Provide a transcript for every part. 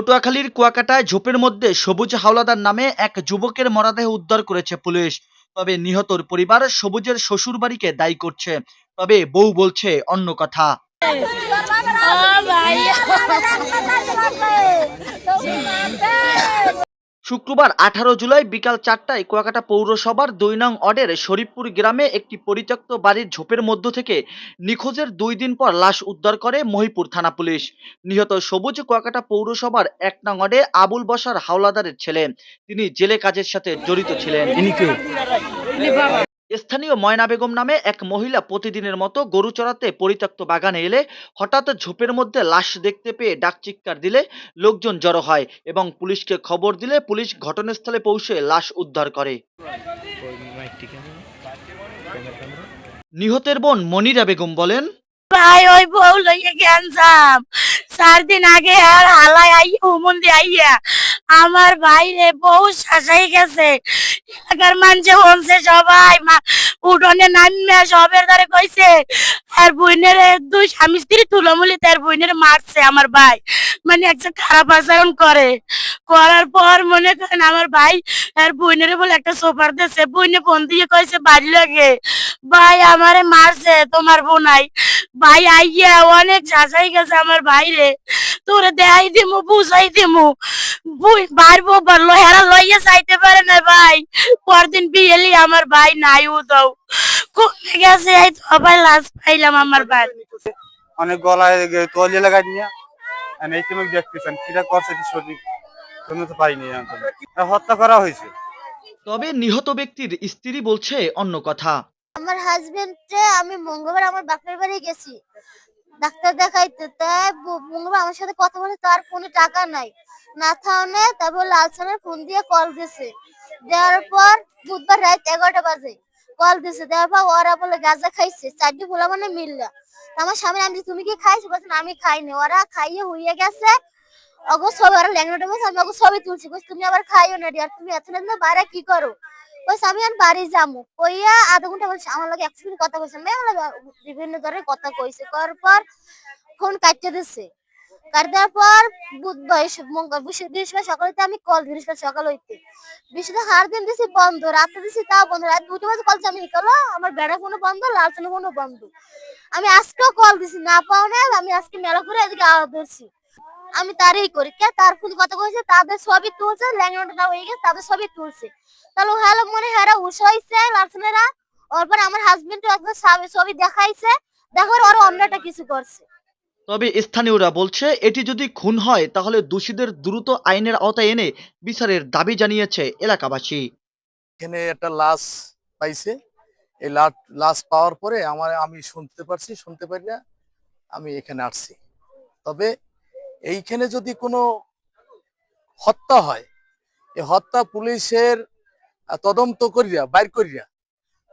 পটুয়াখালীর কুয়াকাটায় ঝোপের মধ্যে সবুজ হাওলাদার নামে এক যুবকের মরাদেহ উদ্ধার করেছে পুলিশ তবে নিহতর পরিবার সবুজের শ্বশুর বাড়িকে দায়ী করছে তবে বউ বলছে অন্য কথা শুক্রবার আঠারো জুলাই বিকাল চারটায় কুয়াকাটা পৌরসভার দুই নং অডের শরীফপুর গ্রামে একটি পরিত্যক্ত বাড়ির ঝোপের মধ্য থেকে নিখোঁজের দুই দিন পর লাশ উদ্ধার করে মহিপুর থানা পুলিশ। নিহত সবুজ কুয়াকাটা পৌরসভার এক নং অডে আবুল বসার হাওলাদারের ছেলে। তিনি জেলে কাজের সাথে জড়িত ছিলেন। স্থানীয় ময়না বেগম নামে এক মহিলা প্রতিদিনের মতো গরু চড়াতে পরিত্যক্ত বাগানে এলে হঠাৎ ঝোপের মধ্যে লাশ দেখতে পেয়ে ডাক চিৎকার দিলে লোকজন জড়ো হয় এবং পুলিশকে খবর দিলে পুলিশ ঘটনাস্থলে পৌঁছে লাশ উদ্ধার করে। নিহতের বোন মনিরা বেগম বলেন ভাই ওই বউ লইয়া গেছাম চার দিন আগে আর হালাই আইয়া হুমন্দি আইয়া আমার বাইরে বউ শাসাই গেছে। এলাকার মানুষে হনছে সবাই উঠোনে নামিয়ে সবের দ্বারে কইছে আর বইনের দুই স্বামী স্ত্রী তুলমুলি তার বইনের মারছে আমার ভাই। মানে একটা খারাপ আচরণ করে। করার পর মনে করেন আমার ভাই আর বইনের বলে একটা সোফার দিয়েছে। বইনে ফোন দিয়ে কইছে, বাড়ি লাগে। ভাই, আমারে মারছে, তোমার বোনাই ভাই আইয়া অনেক যাচাই গেছে আমার বাইরে তোরে দেখাই দিমু বুঝাই দিমু। বাড়বো বলল হেরা লইয়া যাইতে পারে না ভাই। পরদিন বিয়েলি আমার ভাই নাই উদাও কমে গেছে এই তো আবার লাশ পাইলাম আমার ভাই। অনেক গলায় তলিয়ে লাগাই নিয়ে আর এই তুমি দেখতেছেন কিটা করছে সঠিক শুনতে তো পাইনি। হত্যা করা হয়েছে। তবে নিহত ব্যক্তির স্ত্রী বলছে অন্য কথা। আমার হাজবেন্ডে আমি মঙ্গলবার আমার বাপের বাড়ি গেছি। ডাক্তার দেখাইতে, তাই মঙ্গলবার আমার সাথে কথা বলে তার ফোনে টাকা নাই। না থাকলে তারপর লালসানের ফোন দিয়ে কল দিছে। দেওয়ার পর বুধবার রাত এগারোটা বাজে। কল দিছে, দেওয়ার পর ওরা বলে, গাঁজা খাইছে, চারটি ফোলা মানে মিললা। আমার স্বামী আমি তুমি কি খাইছো? বলছেন আমি খাইনি। ওরা খাইয়ে হইয়ে গেছে। অগো ছবি, ওরা ল্যাংড়াটা বলছে আমি অগো ছবি তুলছি। বলছি, তুমি আবার খাইও না আর তুমি এত বাইরে কি করো? বলছে, আমি আর বাড়ি যাব। কইয়া আধা ঘণ্টা বলছে, আমার লাগে একশো মিনিট কথা কইছে। লাগে বিভিন্ন ধরনের কথা কইছে। করার পর ফোন কাটতে দিছে। কাট দেওয়ার পর বুধবার মঙ্গল বৃহস্পতি- বৃহস্পতিবার আমি কল বৃহস্পতি সকাল হইতে। বৃহস্পতি হার দিন দিছি বন্ধ, রাতে দিছি তাও বন্ধ। রাত দুটো বাজে কল আমি। নিকালো আমার বেড়া ফোনও বন্ধ লালচনা ফোনও বন্ধ? আমি আজকেও কল দিছি, না পাও না আমি আজকে মেলা করে এদিকে আওয়াজ ধরছি। আমি তারই করি। কে তার ফোন কথা কইছে তাদের ছবি তুলছে ল্যাংড়াটা হয়ে গেছে তাদের ছবি তুলছে। তাহলে হ্যালো মনে হেরা উৎস হয়েছে লালসনেরা ওরপর আমার হাজবেন্ড একবার ছবি দেখাইছে দেখার ওরা অন্যটা কিছু করছে। তবে স্থানীয়রা বলছে এটি যদি খুন হয় তাহলে দোষীদের দ্রুত আইনের আওতায় এনে বিচারের দাবি জানিয়েছে এলাকাবাসী। এখানে একটা লাশ পাইছে। এই লাশ লাশ পাওয়ার পরে আমার আমি শুনতে পারছি শুনতে পারি না আমি এখানে আসছি। তবে এইখানে যদি কোনো হত্যা হয়, এই হত্যা পুলিশের তদন্ত করিয়া, বাইর করিয়া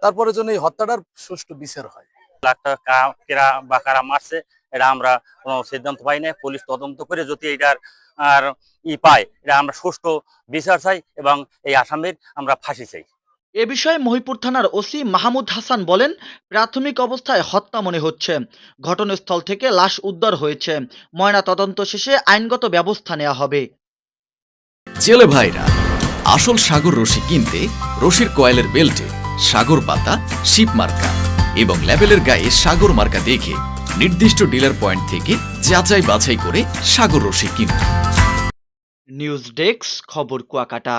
তারপরে যেন এই হত্যাটার সুষ্ঠু বিচার হয়। লাখটা কা- কেরা বা কারা মারছে, এটা আমরা কোনো সিদ্ধান্ত পাই না পুলিশ তদন্ত করে যদি এটার আর ই পায়, এটা আমরা সুষ্ঠু বিচার চাই এবং এই আসামির আমরা ফাঁসি চাই। এ বিষয়ে মহিপুর থানার ওসি মাহমুদ হাসান বলেন প্রাথমিক অবস্থায় হত্যা মনে হচ্ছে। ঘটনাস্থল থেকে লাশ উদ্ধার হয়েছে। ময়না তদন্ত শেষে আইনগত ব্যবস্থা নেওয়া হবে। জেলে ভাইরা আসল সাগর রশি কিনতে রশির কয়েলের বেল্টে সাগর পাতা শিপ মার্কা এবং লেবেলের গায়ে সাগর মার্কা দেখে নির্দিষ্ট ডিলার পয়েন্ট থেকে যাচাই বাছাই করে সাগর রশি কিনুন। নিউজ ডেস্ক খবর কুয়াকাটা।